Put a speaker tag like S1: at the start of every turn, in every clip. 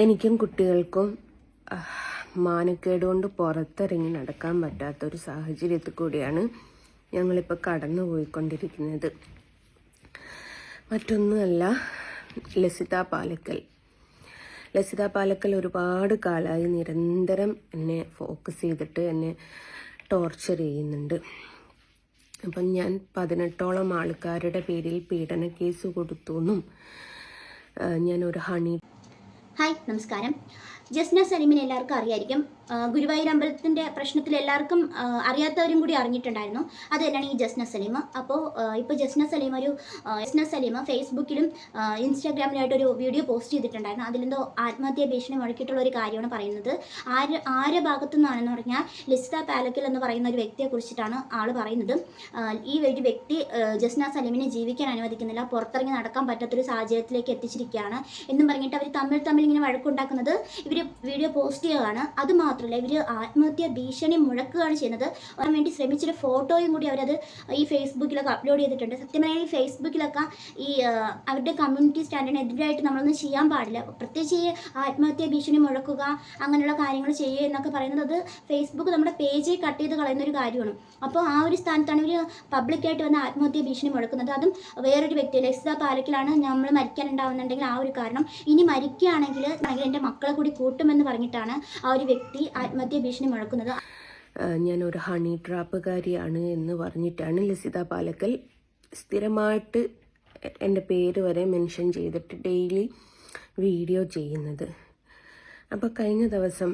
S1: എനിക്കും കുട്ടികൾക്കും മാനക്കേടുകൊണ്ട് മാനക്കേട് കൊണ്ട് പുറത്തിറങ്ങി നടക്കാൻ പറ്റാത്തൊരു സാഹചര്യത്തിൽ കൂടിയാണ് ഞങ്ങളിപ്പോൾ കടന്നു പോയിക്കൊണ്ടിരിക്കുന്നത് മറ്റൊന്നുമല്ല ലസിത പാലക്കൽ. ലസിത പാലക്കൽ ഒരുപാട് കാലമായി നിരന്തരം എന്നെ ഫോക്കസ് ചെയ്തിട്ട് എന്നെ ടോർച്ചർ ചെയ്യുന്നുണ്ട്. അപ്പം ഞാൻ പതിനെട്ടോളം ആൾക്കാരുടെ പേരിൽ പീഡന കേസ് കൊടുത്തു എന്നും ഒരു ഹണി
S2: ഹായ് നമസ്കാരം. ജസ്ന സലീമിനെ എല്ലാവർക്കും അറിയായിരിക്കും. ഗുരുവായൂർ അമ്പലത്തിന്റെ പ്രശ്നത്തിൽ എല്ലാവർക്കും അറിയാത്തവരും കൂടി അറിഞ്ഞിട്ടുണ്ടായിരുന്നു. അത് തന്നെയാണ് ഈ ജസ്ന സലീമ. അപ്പോൾ ഇപ്പോൾ ജസ്ന സലീമ ഒരു ജസ്ന സലീമ ഫേസ്ബുക്കിലും ഇൻസ്റ്റാഗ്രാമിലായിട്ട് ഒരു വീഡിയോ പോസ്റ്റ് ചെയ്തിട്ടുണ്ടായിരുന്നു. അതിലെന്തോ ആത്മഹത്യാ ഭീഷണി മുഴക്കിയിട്ടുള്ള ഒരു കാര്യമാണ് പറയുന്നത്. ആര് ആരെ ഭാഗത്തു നിന്നാണെന്ന് പറഞ്ഞാൽ ലിസ്ത പാലക്കൽ എന്ന് പറയുന്ന ഒരു വ്യക്തിയെ കുറിച്ചിട്ടാണ് ആൾ പറയുന്നത്. ഈ ഒരു വ്യക്തി ജസ്ന സലീമിനെ ജീവിക്കാൻ അനുവദിക്കുന്നില്ല. പുറത്തിറങ്ങി നടക്കാൻ പറ്റാത്തൊരു സാഹചര്യത്തിലേക്ക് എത്തിച്ചിരിക്കുകയാണ്. എന്നും പറഞ്ഞിട്ട് അവർ തമ്മിൽ തമ്മിൽ ഇങ്ങനെ വഴക്കുണ്ടാക്കുന്നത് ഇവർ വീഡിയോ പോസ്റ്റ് ചെയ്യുകയാണ്. അത് മാത്രമല്ല ഇവർ ആത്മഹത്യ ഭീഷണി മുഴക്കുകയാണ് ചെയ്യുന്നത്. അതിന് വേണ്ടി ശ്രമിച്ചൊരു ഫോട്ടോയും കൂടി അവരത് ഈ ഫേസ്ബുക്കിലൊക്കെ അപ്ലോഡ് ചെയ്തിട്ടുണ്ട്. സത്യം പറഞ്ഞാൽ ഈ ഫേസ്ബുക്കിലൊക്കെ ഈ അവരുടെ കമ്മ്യൂണിറ്റി സ്റ്റാൻഡേർഡിന് എതിരായിട്ട് നമ്മളൊന്നും ചെയ്യാൻ പാടില്ല. പ്രത്യേകിച്ച് ഈ ആത്മഹത്യ ഭീഷണി മുഴക്കുക അങ്ങനെയുള്ള കാര്യങ്ങൾ ചെയ്യുക എന്നൊക്കെ പറയുന്നത് അത് ഫേസ്ബുക്ക് നമ്മുടെ പേജ് കട്ട് ചെയ്ത് കളയുന്ന ഒരു കാര്യമാണ്. അപ്പോൾ ആ ഒരു സ്ഥാനത്താണ് ഇവർ പബ്ലിക്കായിട്ട് വന്ന ആത്മഹത്യ ഭീഷണി മുഴക്കുന്നത്. അതും വേറൊരു വ്യക്തി ലക്സിത പാലക്കിലാണ് നമ്മൾ മരിക്കാനുണ്ടാവുന്നുണ്ടെങ്കിൽ ആ ഒരു കാരണം. ഇനി മരിക്കുകയാണെങ്കിൽ എന്റെ മക്കളെ കൂടി കൂട്ടുമെന്ന് പറഞ്ഞിട്ടാണ് ആ ഒരു വ്യക്തി ആത്മഹത്യ ഭീഷണി മുഴക്കുന്നത്
S1: ഞാൻ ഞാനൊരു ഹണി ട്രാപ്പുകാരിയാണ് എന്ന് പറഞ്ഞിട്ടാണ് ലസിത പാലക്കൽ സ്ഥിരമായിട്ട് എന്റെ പേര് വരെ മെൻഷൻ ചെയ്തിട്ട് ഡെയിലി വീഡിയോ ചെയ്യുന്നത്. അപ്പോൾ കഴിഞ്ഞ ദിവസം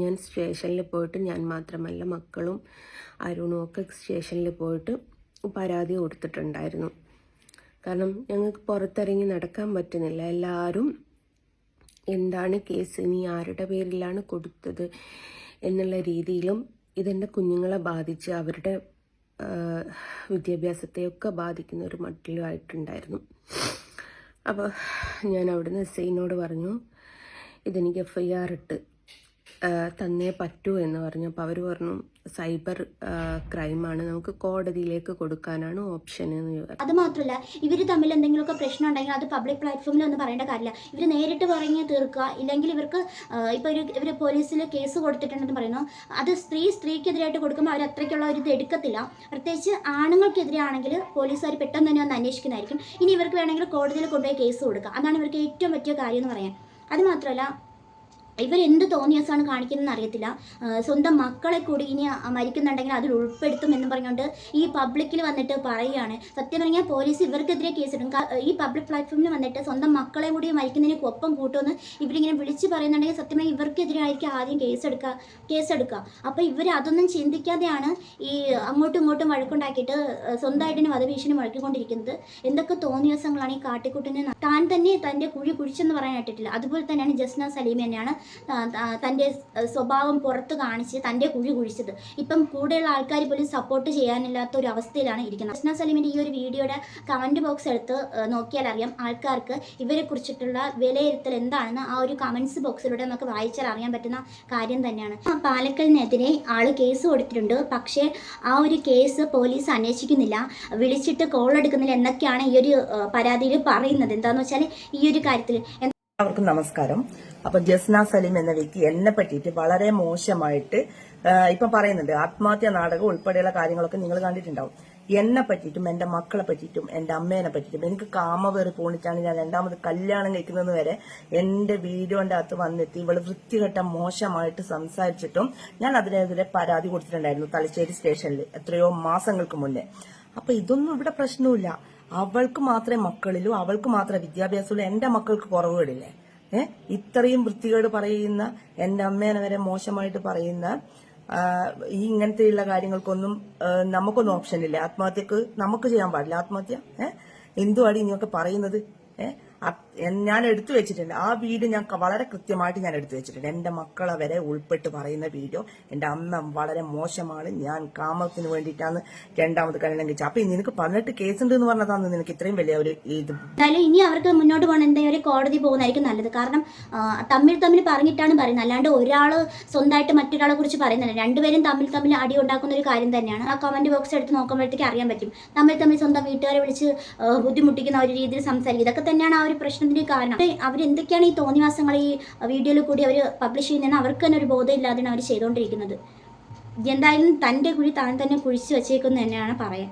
S1: ഞാൻ സ്റ്റേഷനിൽ പോയിട്ട് ഞാൻ മാത്രമല്ല മക്കളും അരുണും ഒക്കെ സ്റ്റേഷനിൽ പോയിട്ട് പരാതി കൊടുത്തിട്ടുണ്ടായിരുന്നു. കാരണം ഞങ്ങൾക്ക് പുറത്തിറങ്ങി നടക്കാൻ പറ്റുന്നില്ല. എല്ലാവരും എന്താണ് കേസ്? ഇനി ആരുടെ പേരിലാണ് കൊടുത്തത് എന്നുള്ള രീതിയിലും ഇതെന്റെ കുഞ്ഞുങ്ങളെ ബാധിച്ച് അവരുടെ വിദ്യാഭ്യാസത്തെയൊക്കെ ബാധിക്കുന്ന ഒരു മട്ടിലുമായിട്ടുണ്ടായിരുന്നു. അപ്പോൾ ഞാൻ അവിടുന്ന് എസ് ഐനോട് പറഞ്ഞു ഇതെനിക്ക് എഫ് ഐ ആർ ഇട്ട് തന്നേ പറ്റൂ എന്ന് പറഞ്ഞു. അപ്പോൾ അവർ പറഞ്ഞു സൈബർ ക്രൈമാണ്. നമുക്ക് കോടതിയിലേക്ക് കൊടുക്കാനാണ് ഓപ്ഷൻ എന്ന്
S2: അത് മാത്രമല്ല ഇവർ തമ്മിൽ എന്തെങ്കിലുമൊക്കെ പ്രശ്നം ഉണ്ടെങ്കിൽ അത് പബ്ലിക് പ്ലാറ്റ്ഫോമിൽ ഒന്നും പറയേണ്ട കാര്യമില്ല. ഇവർ നേരിട്ട് പറഞ്ഞ് തീർക്കുക. ഇല്ലെങ്കിൽ ഇവർക്ക് ഇപ്പോൾ ഒരു ഇവർ പോലീസിൽ കേസ് കൊടുത്തിട്ടുണ്ടെന്ന് പറയുന്നു. അത് സ്ത്രീ സ്ത്രീക്കെതിരായിട്ട് കൊടുക്കുമ്പോൾ അവർ അത്രയ്ക്കുള്ള ഒരു ഇത് എടുക്കത്തില്ല. പ്രത്യേകിച്ച് ആണുങ്ങൾക്കെതിരെ ആണെങ്കിൽ പോലീസുകാർ പെട്ടെന്ന് തന്നെ ഒന്ന് അന്വേഷിക്കുന്നതായിരിക്കും. ഇനി ഇവർക്ക് വേണമെങ്കിൽ കോടതിയിൽ കൊണ്ടുപോയി കേസ് കൊടുക്കുക അതാണ് ഇവർക്ക് ഏറ്റവും പറ്റിയ കാര്യം എന്ന് പറയാൻ. അത് മാത്രമല്ല ഇവരെന്ത് തോന്നിയസാണ് കാണിക്കുന്നതെന്ന് അറിയത്തില്ല. സ്വന്തം മക്കളെ കൂടി ഇനി മരിക്കുന്നുണ്ടെങ്കിൽ അതിൽ ഉൾപ്പെടുത്തും എന്ന് പറഞ്ഞുകൊണ്ട് ഈ പബ്ലിക്കിൽ വന്നിട്ട് പറയുകയാണ്. സത്യം പറഞ്ഞാൽ പോലീസ് ഇവർക്കെതിരെ കേസിടും. ഈ പബ്ലിക് പ്ലാറ്റ്ഫോമിൽ വന്നിട്ട് സ്വന്തം മക്കളെ കൂടി മരിക്കുന്നതിന് ഒപ്പം കൂട്ടുമെന്ന് ഇവരിങ്ങനെ വിളിച്ച് പറയുന്നുണ്ടെങ്കിൽ സത്യം പറഞ്ഞാൽ ഇവർക്കെതിരെ ആയിരിക്കും ആദ്യം കേസെടുക്കുക കേസെടുക്കുക. അപ്പോൾ ഇവർ അതൊന്നും ചിന്തിക്കാതെയാണ് ഈ അങ്ങോട്ടും ഇങ്ങോട്ടും വഴക്കുണ്ടാക്കിയിട്ട് സ്വന്തമായിട്ട് തന്നെ വധഭീഷണി മുഴക്കിക്കൊണ്ടിരിക്കുന്നത് എന്തൊക്കെ തോന്നിയസങ്ങളാണ് ഈ കാട്ടിക്കൂട്ടിന് താൻ തന്നെ തന്റെ കുഴി കുഴിച്ചെന്ന് പറയാൻ പറ്റില്ല അതുപോലെ തന്നെയാണ് ജസ്ന സലീം തന്നെയാണ് തന്റെ സ്വഭാവം പുറത്ത് കാണിച്ച് തന്റെ കുഴി കുഴിച്ചത്. ഇപ്പം കൂടെയുള്ള ആൾക്കാർ പോലും സപ്പോർട്ട് ചെയ്യാനില്ലാത്ത ഒരു അവസ്ഥയിലാണ് ഇരിക്കുന്നത്. കൃഷ്ണ സലീമിന്റെ ഈ ഒരു വീഡിയോയുടെ കമന്റ് ബോക്സ് എടുത്ത് നോക്കിയാൽ അറിയാം ആൾക്കാർക്ക് ഇവരെ കുറിച്ചിട്ടുള്ള വിലയിരുത്തൽ എന്താണെന്ന് ആ ഒരു കമൻസ് ബോക്സിലൂടെ നമുക്ക് വായിച്ചാൽ അറിയാൻ പറ്റുന്ന കാര്യം തന്നെയാണ്. പാലക്കലിനെതിരെ ആൾ കേസ് കൊടുത്തിട്ടുണ്ട്. പക്ഷേ ആ ഒരു കേസ് പോലീസ് അന്വേഷിക്കുന്നില്ല. വിളിച്ചിട്ട് കോൾ എടുക്കുന്നില്ല എന്നൊക്കെയാണ് ഈ ഒരു പരാതിയിൽ പറയുന്നത്. എന്താണെന്ന് വെച്ചാൽ ഈ ഒരു കാര്യത്തിൽ
S3: എല്ലാവർക്കും നമസ്കാരം. അപ്പൊ ജസ്ന സലീം എന്ന വ്യക്തി എന്നെ പറ്റിയിട്ട് വളരെ മോശമായിട്ട് ഇപ്പൊ പറയുന്നുണ്ട് ആത്മഹത്യ നാടകം ഉൾപ്പെടെയുള്ള കാര്യങ്ങളൊക്കെ നിങ്ങൾ കണ്ടിട്ടുണ്ടാവും. എന്നെ പറ്റിയിട്ടും എന്റെ മക്കളെ പറ്റിയിട്ടും എന്റെ അമ്മേനെ പറ്റിയിട്ടും എനിക്ക് കാമവേറി പോണിച്ചാണ് ഞാൻ രണ്ടാമത് കല്യാണം കഴിക്കുന്നത് വരെ എന്റെ വീഡിയോന്റെ അകത്ത് വന്നെത്തി ഇവൾ വൃത്തികെട്ട മോശമായിട്ട് സംസാരിച്ചിട്ടും ഞാൻ അതിനെതിരെ പരാതി കൊടുത്തിട്ടുണ്ടായിരുന്നു തലശ്ശേരി സ്റ്റേഷനിൽ എത്രയോ മാസങ്ങൾക്ക് മുന്നേ. അപ്പൊ ഇതൊന്നും ഇവിടെ പ്രശ്നമില്ല അവൾക്ക് മാത്രമേ മക്കളിലും അവൾക്ക് മാത്രമേ വിദ്യാഭ്യാസമുള്ളൂ. എന്റെ മക്കൾക്ക് കുറവുകളില്ലേ? ഏഹ് ഇത്രയും വൃത്തികേട് പറയുന്ന എന്റെ അമ്മേനെ വരെ മോശമായിട്ട് പറയുന്ന ഈ ഇങ്ങനത്തെയുള്ള കാര്യങ്ങൾക്കൊന്നും നമുക്കൊന്നും ഓപ്ഷൻ ഇല്ല. ആത്മഹത്യക്ക് നമുക്ക് ചെയ്യാൻ പാടില്ല. ആത്മഹത്യ ഏഹ് എന്തുവാടി ഇനിയൊക്കെ പറയുന്നത്? ഏഹ് ഞാൻ എടുത്തു വെച്ചിട്ടുണ്ട്. ആ വീഡിയോ ഞാൻ വളരെ കൃത്യമായിട്ട് ഞാൻ എടുത്തു വെച്ചിട്ടുണ്ട്. എന്റെ മക്കളെ വരെ ഉൾപ്പെട്ട് പറയുന്ന വീഡിയോ. എന്റെ അമ്മ വളരെ മോശമാണ്. ഞാൻ കാമത്തിന് വേണ്ടിയിട്ടാണ് രണ്ടാമത് കല്യാണം കഴിച്ചത്. അപ്പൊ നിനക്ക് പതിനെട്ട് കേസ് ഉണ്ട് എന്ന് പറഞ്ഞതാണ് നിനക്ക് ഇത്രയും വലിയ ഒരു ഇത്
S2: ഇനി അവർക്ക് മുന്നോട്ട് പോകണം. എന്തായാലും ഒരു കോടതി പോകുന്നതായിരിക്കും നല്ലത്. കാരണം തമ്മിൽ തമ്മിൽ പറഞ്ഞിട്ടാണ് പറയുന്നത്. അല്ലാണ്ട് ഒരാൾ സ്വന്തമായിട്ട് മറ്റൊരാളെ കുറിച്ച് പറയുന്നില്ല. രണ്ടുപേരും തമ്മിൽ തമ്മിൽ അടി ഉണ്ടാക്കുന്ന ഒരു കാര്യം തന്നെയാണ്. ആ കമന്റ് ബോക്സ് എടുത്ത് നോക്കുമ്പോഴത്തേക്ക് അറിയാൻ പറ്റും. തമ്മിൽ തമ്മിൽ സ്വന്തം വീട്ടുകാരെ വിളിച്ച് ബുദ്ധിമുട്ടിക്കുന്ന ഒരു രീതിയിൽ സംസാരിക്കും. ഇതൊക്കെ തന്നെയാണ് ആ ഒരു ഒരു പ്രശ്നത്തിന് കാരണം. അവരെന്തൊക്കെയാണ് ഈ തോന്നിവാസങ്ങൾ ഈ വീഡിയോയിൽ കൂടി അവർ പബ്ലിഷ് ചെയ്യുന്നതെന്ന് അവർക്ക് തന്നെ ഒരു ബോധം ഇല്ലാതെയാണ് അവർ ചെയ്തുകൊണ്ടിരിക്കുന്നത്. എന്തായാലും തന്റെ കുഴി താൻ തന്നെ കുഴിച്ച് വെച്ചേക്കുന്നു തന്നെയാണ് പറയാൻ.